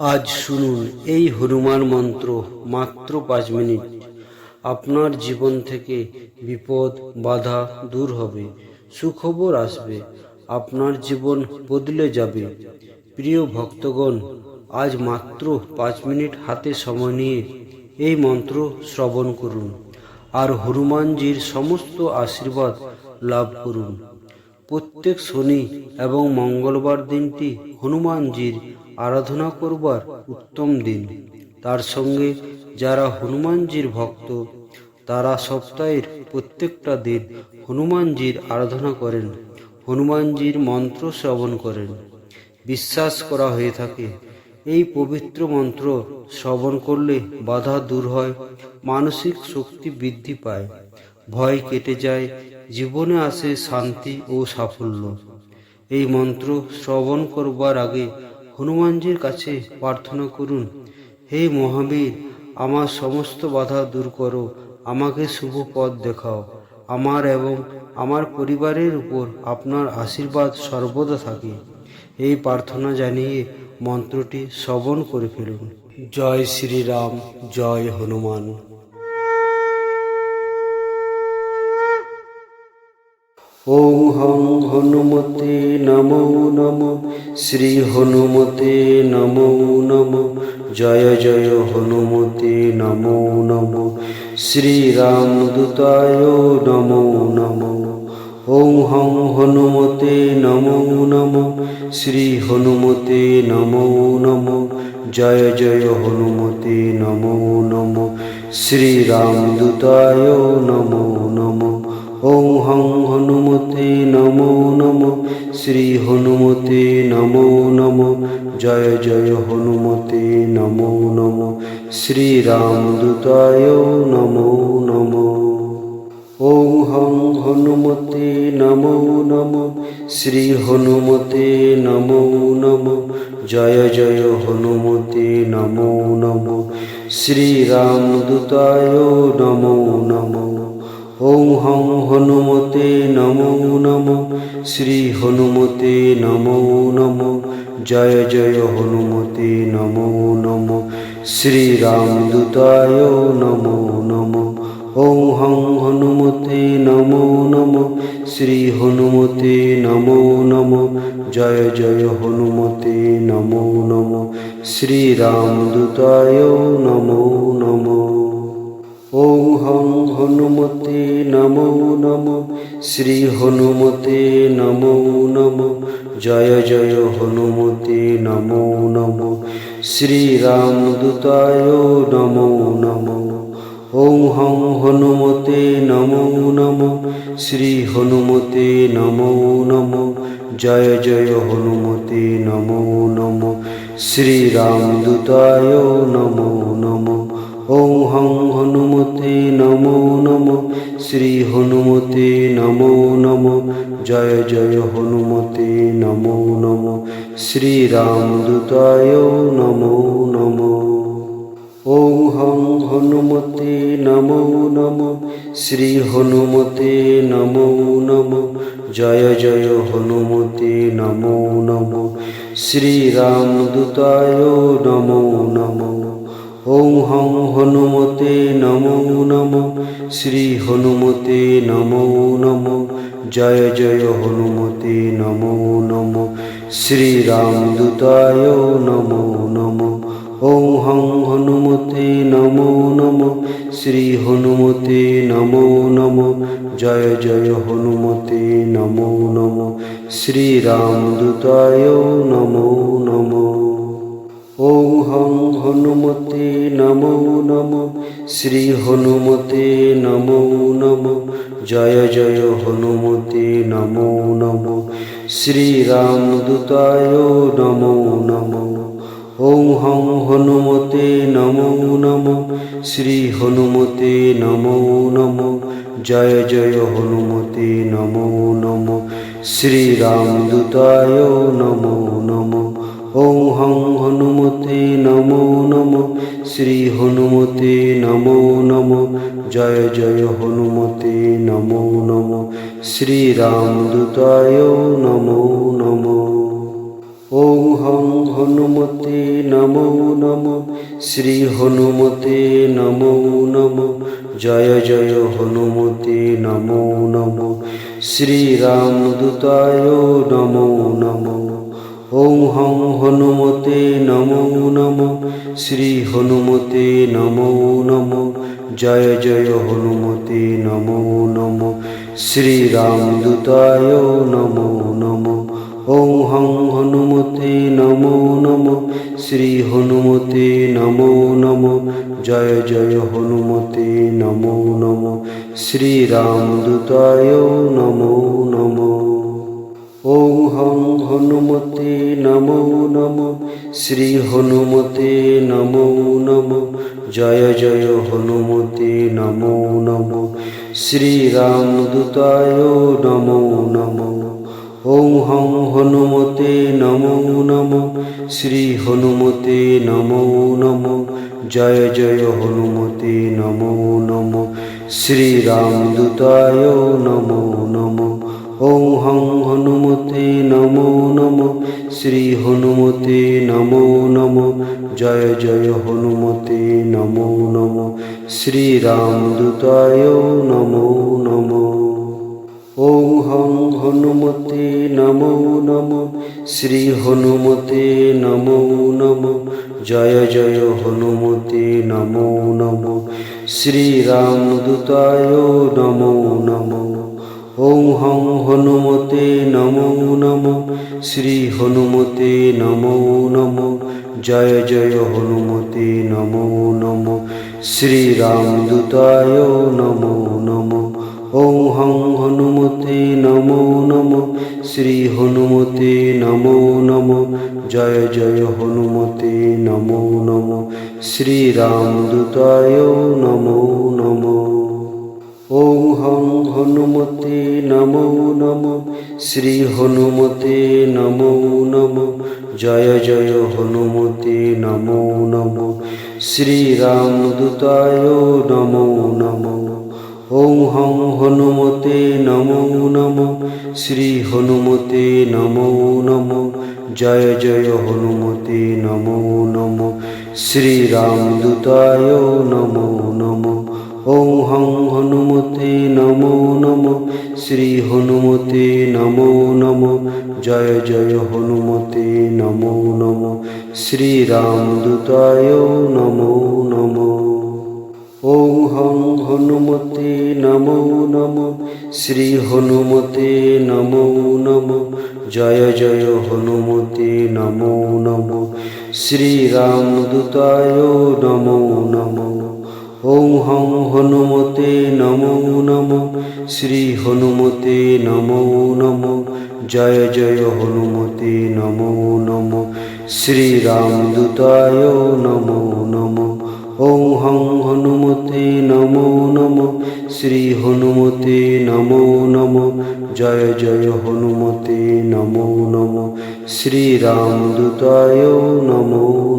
আজ শুনুন এই হনুমান মন্ত্র মাত্র পাঁচ মিনিট। আপনার জীবন থেকে বিপদ, বাধা দূর হবে, সুখবর আসবে, আপনার জীবন বদলে যাবে। প্রিয় ভক্তগণ, আজ মাত্র পাঁচ মিনিট হাতে সময় নিয়ে এই মন্ত্র শ্রবণ করুন আর হনুমানজির সমস্ত আশীর্বাদ লাভ করুন। প্রত্যেক শনি এবং মঙ্গলবার দিনটি হনুমানজির আরাধনা করবার উত্তম দিন। তার সঙ্গে যারা হনুমানজির ভক্ত, তারা সপ্তাহের প্রত্যেকটা দিন হনুমানজির আরাধনা করেন, হনুমানজির মন্ত্র শ্রবণ করেন। বিশ্বাস করা হয়ে থাকে, এই পবিত্র মন্ত্র শ্রবণ করলে বাধা দূর হয়, মানসিক শক্তি বৃদ্ধি পায়, ভয় কেটে যায়, জীবনে আসে শান্তি ও সাফল্য। এই মন্ত্র শ্রবণ করবার আগে হনুমানজির কাছে প্রার্থনা করুন, হে মহাবীর, আমার সমস্ত বাধা দূর করো, আমাকে শুভ পথ দেখাও। আমার এবং আমার পরিবারের উপর আপনার আশীর্বাদ সর্বদা থাকে। এই প্রার্থনা জানিয়ে মন্ত্রটি শ্রবণ করে ফেলুন। জয় শ্রীরাম, জয় হনুমান। ওং হং হনুমতে নমো নম। শ্রী হনুমতে নমো নম। জয় জয় হনুমতে নমো নম। শ্রীরামদূতায় নমো নম। ওং হং হনুমতে নমো নম। শ্রী হনুমতে নমো নম। জয় জয় হনুমতে নমো নম। শ্রীরামদূতায় নমো নম। শ্রী হনুমতে নমো নম, জয় জয় হনুমতে নমো নম শ্রীরামদূতায় নমো নম। ওং হং হনুমতে নমো নম, শ্রী হনুমতে নমো নম, জয় জয় হনুমতে নমো নম শ্রীরামদূতায় নমো নম। ওং হং হনুমতে নমো নম, শ্রী হনুমতে নমো নম, জয় জয় হনুমতে নমো নম শ্রীরামদূতায় নমো নম ওং হং হনুমতে নমো নম, শ্রী হনুমতে নমো নম, জয় জয় হনুমতে নমো নম শ্রীরামদূতায় নমো নমঃ। ওং হং হনুমতে নমো নম। শ্রী হনুমতে নমো নম। জয় জয় হনুমতে নমো নম। শ্রীরামদূতায় নমো নম। ওং হং হনুমতে নমো নম। শ্রী হনুমতে নমো নম। জয় জয় হনুমতে নমো নম। শ্রীরামদূতায় নমো নম। ওং হং হনুমতে নমো নম, শ্রী হনুমতে নমো নম, জয় জয় হনুমতে নমো নম শ্রীরামদূতায় নমো নম। ওং হং হনুমতে নমো নম, শ্রী হনুমতে নমো নম, জয় জয় হনুমতে নমো নম শ্রীরামদূতায় নমো নম। ওং হং হনুমতে নমো নম, শ্রী হনুমতে নমো নম, জয় জয় হনুমতে নমো নম শ্রীরামদূতায় নমো নম, ওং হং হনুমতে নমো নম, শ্রী হনুমতে নমো নম, জয় জয় হনুমতে নমো নম শ্রীরামদূতায় নমো নমঃ, ওং হং হনুমতে নমো নম, শ্রী হনুমতে নমো নম, জয় জয় হনুমতে নমো নম শ্রীরামদূতায় নমো নম, ওং হং হনুমতে নমো নম, শ্রী হনুমতে নমো নম, জয় জয় হনুমতে নমো নম শ্রীরামদূতায় নমো নম ওং হং হনুমতে নমো নম, শ্রী হনুমতে নমো নম, জয় জয় হনুমতে নমো নম শ্রীরামদূতায় নমো নম। ওং হং হনুমতে নম নমো, শ্রী হনুমতে নমো নমো, জয় জয় হনুমতে নমো নমো শ্রীরামদূতায় নমো নমো। ওং হং হনুমতে নমো নমো। শ্রী হনুমতে নমো নমো। জয় জয় হনুমতে নমো নমো। শ্রীরামদূতায় নমো নমো। ওং হং হনুমতে নমো নমো। শ্রী হনুমতে নমো নমো। জয় জয় হনুমতে নমো নমো। শ্রীরামদূতায় নমো নমো। ওং হং হনুমতে নমো নমো। শ্রী হনুমতে নমো নমো। জয় জয় হনুমতে নমো নমো। শ্রীরামদূতায় নমো নমো। ওং হং হনুমতে নমো নমো। শ্রী হনুমতে নমো নমো। জয় জয় হনুমতে নমো নমো। শ্রীরামদূতায় নমো নমো। ওং হং নমো শ্রী হনুমতে নমো নমো। জয় জয় হনুমতে নমো নমো। শ্রীরামদূতায় নমো নমো। ওং হং হনুমতে নমো নমো। শ্রী হনুমতে নমো নমো। জয় জয় হনুমতে নমো নমো। শ্রীরামদূতায় নমো নমো। ওং হং হনুমতে নমো নমো, শ্রী হনুমতে নমো নমো, জয় জয় হনুমতে নমো নমো শ্রীরামদূতায় নমো নমো ওং হং হনুমতে নমো নমো, শ্রী হনুমতে নমো নমো, জয় জয় হনুমতে নমো নমো শ্রীরামদূতায় নমো নমো। ওং হং হনুমতে নমো নমো। শ্রী হনুমতে নমো নমো। জয় জয় হনুমতে নমো নমো। শ্রীরামদূতায় নমো নমো। ওং হং হনুমতে নমো নমো। শ্রী হনুমতে নমো নমো। জয় জয় হনুমতে নমো নমো। শ্রীরামদূতায় নমো নমো। ওং হং হনুমতে নমো নমো, শ্রী হনুমতে নমো নমো, জয় জয় হনুমতে নমো নমো শ্রীরামদূতায় নমো নমো। ওং হং হনুমতে নমো নমো, শ্রী হনুমতে নমো নমো, জয় জয় হনুমতে নমো নমো শ্রীরামদূতায় নমো নমো। ওং হং হনুমতে নমো নমো। শ্রী হনুমতে নমো নমো। জয় জয় হনুমতে নমো নমো। শ্রীরামদূতায় নমো নমো। ওং হং হনুমতে নমো নমো। শ্রী হনুমতে নমো নমো। জয় জয় হনুমতে নমো নমো। শ্রীরামদূতায় নমো